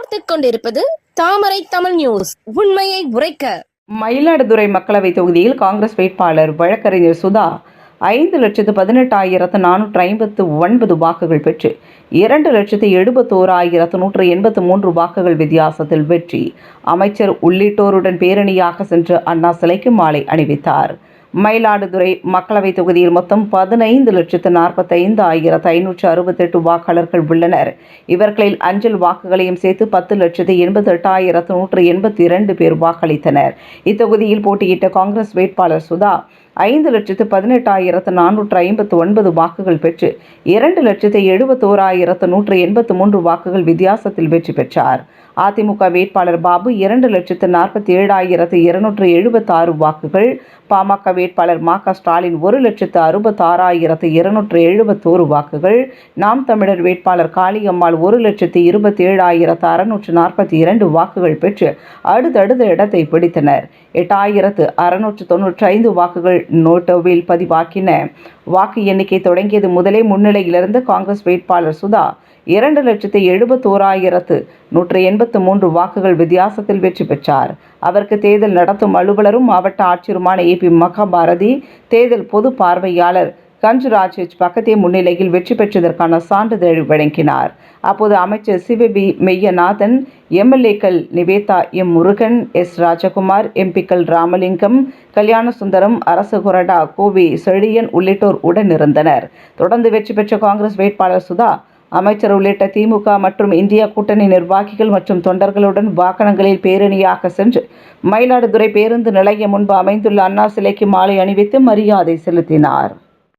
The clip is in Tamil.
பார்த்துக் கொண்டிருப்பது தாமரை தமிழ் நியூஸ். உண்மையை உரைக்க. மயிலாடுதுறை மக்களவைத் தொகுதியில் காங்கிரஸ் வேட்பாளர் வழக்கறிஞர் சுதா ஐந்து லட்சத்து பதினெட்டாயிரத்து நானூற்று ஐம்பத்து ஒன்பது வாக்குகள் பெற்று இரண்டு லட்சத்து எழுபத்தோராயிரத்து நூற்று எண்பத்து மூன்று வாக்குகள் வித்தியாசத்தில் வெற்றி. அமைச்சர் உள்ளிட்டோருடன் பேரணியாக சென்று அண்ணா சிலைக்கு மாலை அணிவித்தார். மயிலாடுதுறை மக்களவைத் தொகுதியில் மொத்தம் பதினைந்து லட்சத்து நாற்பத்தைந்து ஆயிரத்து ஐநூற்று அறுபத்தெட்டு வாக்காளர்கள் உள்ளனர். இவர்களில் அஞ்சல் வாக்குகளையும் சேர்த்து பத்து லட்சத்து எண்பத்தி எட்டாயிரத்து நூற்று எண்பத்தி இரண்டு பேர் வாக்களித்தனர். இத்தொகுதியில் போட்டியிட்ட காங்கிரஸ் வேட்பாளர் சுதா ஐந்து லட்சத்து பதினெட்டாயிரத்து நானூற்று ஐம்பத்து ஒன்பது வாக்குகள் பெற்று இரண்டு லட்சத்து எழுபத்தோராயிரத்து நூற்று எண்பத்து மூன்று வாக்குகள் வித்தியாசத்தில் வெற்றி பெற்றார். அதிமுக வேட்பாளர் பாபு இரண்டு லட்சத்து நாற்பத்தி ஏழாயிரத்து இருநூற்று எழுபத்தாறு வாக்குகள். பாமக வேட்பாளர் மா க ஸ்டாலின் ஒரு லட்சத்து அறுபத்தாறாயிரத்து இருநூற்று எழுபத்தோரு வாக்குகள். நாம் தமிழர் வேட்பாளர் காளியம்மாள் ஒரு லட்சத்து இருபத்தி ஏழாயிரத்து அறுநூற்று நாற்பத்தி இரண்டு வாக்குகள் பெற்று அடுத்தடுத்த இடத்தை பிடித்தனர். எட்டாயிரத்து அறுநூற்று தொன்னூற்றி ஐந்து வாக்குகள் நோட்டோவில் பதிவாக்கின. வாக்கு எண்ணிக்கை தொடங்கியது முதலே முன்னிலையிலிருந்து காங்கிரஸ் வேட்பாளர் சுதா இரண்டு லட்சத்தி எழுபத்தோராயிரத்து நூற்று எண்பத்து மூன்று வாக்குகள் வித்தியாசத்தில் வெற்றி பெற்றார். அவருக்கு தேர்தல் நடத்தும் அலுவலரும் மாவட்ட ஆட்சியருமான ஏ பி மகாபாரதி தேர்தல் பொது பார்வையாளர் கஞ்சுராஜ் எச் பக்கத்தே முன்னிலையில் வெற்றி பெற்றதற்கான சான்றிதழ் வழங்கினார். அப்போது அமைச்சர் சிவபி மெய்யநாதன் எம்எல்ஏக்கள் நிவேதா எம் முருகன் எஸ் ராஜகுமார் எம்பிக்கள் ராமலிங்கம் கல்யாண சுந்தரம் அரசு கொறடா கோவி செழியன் உள்ளிட்டோர் உடனிருந்தனர் தொடர்ந்து வெற்றி பெற்ற காங்கிரஸ் வேட்பாளர் சுதா அமைச்சர் உள்ளிட்ட திமுக மற்றும் இந்தியா கூட்டணி நிர்வாகிகள் மற்றும் தொண்டர்களுடன் வாகனங்களில் பேரணியாக சென்று மயிலாடுதுறை பேருந்து நிலையம் முன்பு அமைந்துள்ள அண்ணா சிலைக்கு மாலை அணிவித்து மரியாதை செலுத்தினார்.